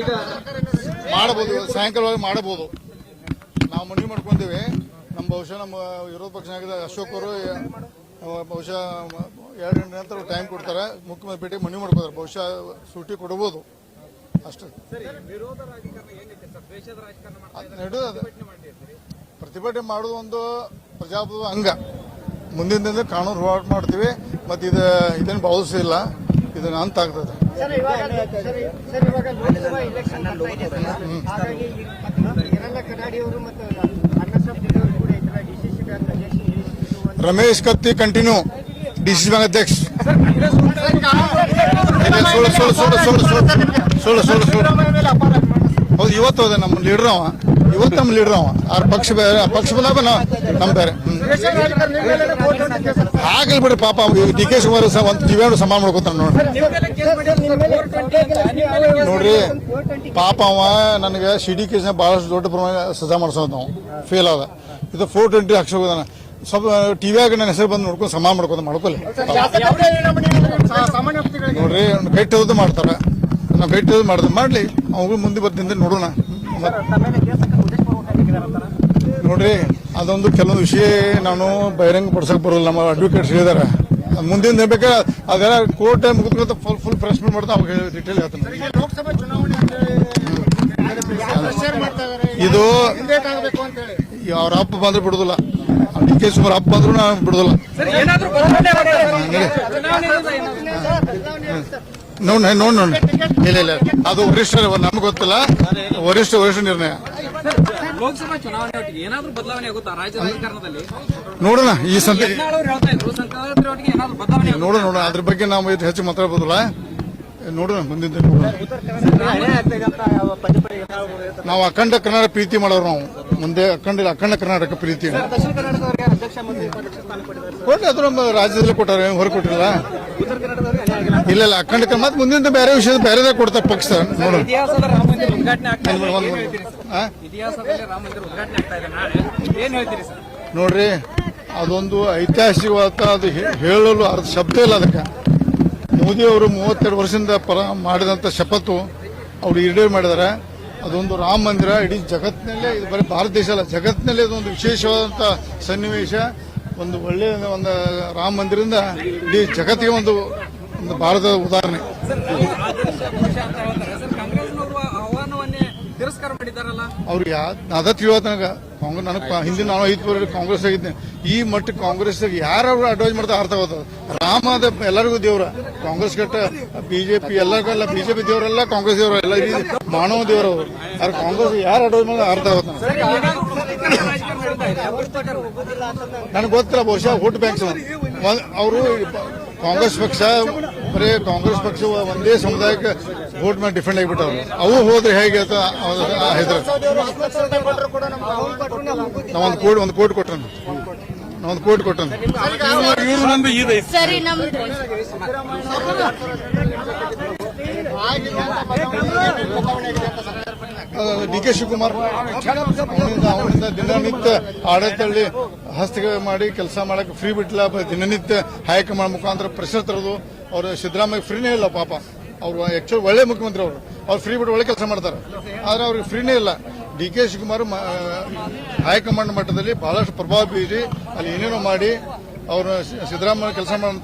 ಈಗ ಮಾಡಬಹುದು ಸಾಯಂಕಾಲವಾಗಿ ಮಾಡಬಹುದು ನಾವು ಮನವಿ ಮಾಡ್ಕೊಂತೀವಿ. ನಮ್ಮ ಬಹುಶಃ ನಮ್ಮ ವಿರೋಧ ಪಕ್ಷ ಆಗಿದ್ದ ಅಶೋಕ್ ಅವರು ಬಹುಶಃ ಎರಡು ಗಂಟೆ ನಂತರ ಟೈಮ್ ಕೊಡ್ತಾರೆ. ಮುಖ್ಯಮಂತ್ರಿ ಭೇಟಿ ಮನವಿ ಮಾಡ್ಕೋತಾರೆ. ಬಹುಶಃ ಸೂಟಿ ಕೊಡಬಹುದು ಅಷ್ಟೇ. ಪ್ರತಿಭಟನೆ ಮಾಡೋದು ಒಂದು ಪ್ರಜಾಪ್ರಭುತ್ವ ಅಂಗ. ಮುಂದಿನ ದಿನ ಕಾನೂನು ಹೋರಾಟ ಮಾಡ್ತೀವಿ. ಮತ್ತು ಇದು ಇದನ್ನು ಭಾವಿಸಿಲ್ಲ ಇದನ್ನು ಅಂತ ಆಗ್ತದೆ Ramesh Katti continue DCC bank ಅಧ್ಯಕ್ಷ ಸುಳ್ಳು ಸುಳ್ಳು ಸುಳ್ಳು ಸುಳ್ಳು ಸುಳ್ಳು ಸುಳ್ಳು ಸುಳ್ಳು ಹೌದು ಇವತ್ತು ಹೋದ ನಮ್ಮ ಲೀಡ್ರ್ ಅವ ಇವತ್ತು ನಮ್ಮ ಲೀಡ್ರ್ ಅವ ಆ ಪಕ್ಷ ಬೇರೆ ಪಕ್ಷ ಬಲಾಭ ನಮ್ಮ ಬೇರೆ ಆಗಲಿ ಬಿಡಿ ಪಾಪ ಡಿ ಕೆ ಶಿವಕುಮಾರ್ ಒಂದು ಜೀವೇನು ಸಮಾನ ಮಾಡ್ಕೋತಾನೆ ನೋಡಿ ನೋಡ್ರಿ ಪಾಪ ಅವ ನನಗೆ ಸಿ ಡಿ ಕೇಸ್ನ ಬಹಳಷ್ಟು ದೊಡ್ಡ ಪ್ರಮಾಣ ಸಜಾ ಮಾಡಿಸೋದು ನಾವು. ಫೇಲ್ ಅದ ಇದು ಫೋರ್ ಟ್ವೆಂಟಿ ಹಾಕ್ಸಿ ಹೋಗೋದಾನ. ಸ್ವಲ್ಪ ಟಿವಿಯಾಗ ನನ್ನ ಹೆಸರು ಬಂದು ನೋಡ್ಕೊಂಡು ಸಮಾನ ಮಾಡ್ಕೊಂಡು ಮಾಡ್ಕೊಲ್ಲ ನೋಡ್ರಿ ಹೋದ್ ಮಾಡ್ತಾರ. ನಾವು ಗಟ್ಟಿ ಹೋದ್ ಮಾಡ್ದ. ಮಾಡ್ಲಿ ಅವ್ರು ಮುಂದೆ ಬರ್ತಿಂದ ನೋಡೋಣ. ನೋಡ್ರಿ, ಅದೊಂದು ಕೆಲವೊಂದು ವಿಷಯ ನಾನು ಬಹಿರಂಗ ಪಡಿಸಕ್ ಬರೋಲ್ಲ, ನಮ್ಮ ಅಡ್ವೊಕೇಟ್ಸ್ ಹೇಳಿದಾರೆ. ಮುಂದಿನ ಬೇಕಾ ಅದೆಲ್ಲ ಕೋರ್ಟ್ ಮುಗಿದ್ಕೊಂತ ಫುಲ್ ಫುಲ್ ಪ್ರೆಸ್ ಮಾಡ್ತಾ ಅವಾಗ ಡೀಟೇಲ್ ಹೇಳ್ತೀನಿ ಲೋಕಸಭಾ ಚುನಾವಣೆ ಇದು ಅವ್ರ ಅಪ್ಪ ಬಂದ್ರೆ ಬಿಡುದಿಲ್ಲ. ಡಿ ಕೆ ಶಿವರ ಅಪ್ಪ ಬಂದ್ರು ನಾನು ಬಿಡುದಿಲ್ಲ. ನೋಡ್ ನೋಡ್ ನೋಡ್ ಇಲ್ಲ ಇಲ್ಲ ಅದು ವರಿಷ್ಠ ನಮ್ಗೆ ಗೊತ್ತಿಲ್ಲ. ವರಿಷ್ಠ ವರಿಷ್ಠ ನಿರ್ಣಯ. ಲೋಕಸಭಾ ಚುನಾವಣೆ ಒಟ್ಟಿಗೆ ಏನಾದ್ರೂ ಬದಲಾವಣೆ ಆಗುತ್ತಾ ರಾಜ್ಯ ರಾಜಕಾರಣದಲ್ಲಿ? ನೋಡೋಣ ಈ ಸಂತೆ ಯತ್ನಾಳ್ ಹೇಳ್ತಾ ಇದ್ರು ಸಂಕ್ರಾಂತಿ ಒಟ್ಟಿಗೆ ಏನಾದ್ರೂ ಬದಲಾವಣೆ ಆಗುತ್ತಾ? ನೋಡೋಣ ನೋಡೋಣ. ಅದ್ರ ಬಗ್ಗೆ ನಾವು ಇದು ಹೆಚ್ಚು ಮಾತಾಡ್ಬೋದಲ್ಲ? ನೋಡೋಣ ಮುಂದಿನ ದಿನ ನೋಡೋಣ. ನಾವು ಅಖಂಡ ಕರ್ನಾಟಕ ಪ್ರೀತಿ ಮಾಡೋರು ನಾವು. ಮುಂದೆ ಅಖಂಡ ಅಖಂಡ ಕರ್ನಾಟಕ ಪ್ರೀತಿ. ದಕ್ಷಿಣ ಕನ್ನಡದವರಿಗೆ ಕೊಟ್ಟರೆ ಅದ್ರ ರಾಜ್ಯದಲ್ಲಿ ಕೊಟ್ಟಾರೆ ಹೊರ ಕೊಟ್ಟಿಲ್ಲ ಇಲ್ಲ ಇಲ್ಲ ಅಖಂಡ ಮತ್ತೆ ಮುಂದಿನ ಬೇರೆ ವಿಷಯದ ಬೇರೆ ಕೊಡ್ತಾರೆ ಪಕ್ಷ ನೋಡ್ರಿ ಅದೊಂದು ಐತಿಹಾಸಿಕವಾದ ಅದು ಹೇಳಲು ಅರ್ಧ ಶಬ್ದ ಇಲ್ಲ ಅದಕ್ಕೆ. ಮೋದಿಯವರು ಮೂವತ್ತೆರಡು ವರ್ಷದಿಂದ ಪರ ಮಾಡಿದಂಥ ಶಪಥು ಅವ್ರು ಈಡೇರ್ ಮಾಡಿದ್ದಾರೆ ಅದೊಂದು ರಾಮ ಮಂದಿರ, ಇಡೀ ಜಗತ್ತಿನಲ್ಲೇ, ಇದು ಬರೀ ಭಾರತ ದೇಶ ಅಲ್ಲ, ಜಗತ್ತಿನಲ್ಲೇ ಅದೊಂದು ವಿಶೇಷವಾದಂಥ ಸನ್ನಿವೇಶ. ಒಂದು ಒಳ್ಳೆಯ ಒಂದು ರಾಮ ಮಂದಿರದಿಂದ ಇಡೀ ಜಗತ್ತಿಗೆ ಒಂದು ಒಂದು ಭಾರತದ ಉದಾಹರಣೆ. ಅವ್ರು ಯಾ ಅದ ತಿಳಿಯೋದು ನನಗೆ ಕಾಂಗ್ರೆಸ್ ನನಗೆ ಹಿಂದಿನ ನಾನು ಐದು ವರ್ಷ ಕಾಂಗ್ರೆಸ್ ಆಗಿದ್ದೆ. ಈ ಮಟ್ಟ ಕಾಂಗ್ರೆಸ್ ಯಾರು ಅಡ್ವೈಸ್ ಮಾಡ್ತಾ ಅರ್ಥ ಆಗೋದು? ರಾಮ ಎಲ್ಲರಿಗೂ ದೇವ್ರ. ಕಾಂಗ್ರೆಸ್ ಕಟ್ಟ ಬಿಜೆಪಿ ಎಲ್ಲರಿಗೆಲ್ಲ ಬಿಜೆಪಿ ದೇವರೆಲ್ಲ ಕಾಂಗ್ರೆಸ್ ದೇವರು. ಎಲ್ಲ ಮಾನವ ದೇವರು ಅವರು. ಯಾರು ಕಾಂಗ್ರೆಸ್ ಯಾರು ಅಡ್ವೈಸ್ ಮಾಡ್ದ ಅರ್ಥ ಆಗುತ್ತೆ ಅವ್ರ ನನಗೆ ಗೊತ್ತಿಲ್ಲ, ಬಹುಶಃ ವೋಟ್ ಬ್ಯಾಂಕ್ ಅವರು ಕಾಂಗ್ರೆಸ್ ಪಕ್ಷ ಬರೀ ಕಾಂಗ್ರೆಸ್ ಪಕ್ಷ ಒಂದೇ ಸಮುದಾಯಕ್ಕೆ ವೋಟ್ ಮಾಡಿ ಡಿಫೆಂಡ್ ಆಗಿಬಿಟ್ಟವ್ರು. ಅವು ಹೋದ್ರೆ ಹೇಗೆ ನಾವೊಂದು ಕೋಟಿ ಒಂದು ಕೋಟಿ ಕೊಟ್ಟ ಒಂದು ಕೋಟಿ ಕೊಟ್ಟ ಸರಿ ಡಿ ಕೆ ಶಿವಕುಮಾರ್ ಅವನಿಂದ ದಿನನಿತ್ಯ ಆಡಳಿತದಲ್ಲಿ ಹಸ್ತಕ್ಷೇಪ ಮಾಡಿ ಕೆಲಸ ಮಾಡಕ್ಕೆ ಫ್ರೀ ಬಿಟ್ಟಿಲ್ಲ ದಿನನಿತ್ಯ ಹೈಕಮಾಂಡ್ ಮುಖಾಂತರ ಪ್ರೆಷರ್ ತರೋದು. ಅವರು ಸಿದ್ದರಾಮಯ್ಯ ಫ್ರೀನೇ ಇಲ್ಲ ಪಾಪ. ಅವರು ಆಕ್ಚುಲಿ ಒಳ್ಳೆ ಮುಖ್ಯಮಂತ್ರಿ ಅವರು. ಅವ್ರು ಫ್ರೀ ಬಿಟ್ಟು ಒಳ್ಳೆ ಕೆಲಸ ಮಾಡ್ತಾರೆ. ಆದ್ರೆ ಅವ್ರಿಗೆ ಫ್ರೀನೇ ಇಲ್ಲ. ಡಿ ಕೆ ಶಿವಕುಮಾರ್ ಹೈಕಮಾಂಡ್ ಮಟ್ಟದಲ್ಲಿ ಬಹಳಷ್ಟು ಪ್ರಭಾವ ಬೀರಿ ಅಲ್ಲಿ ಏನೇನೋ ಮಾಡಿ ಅವರು ಸಿದ್ದರಾಮಯ್ಯ ಕೆಲಸ ಮಾಡುವಂತ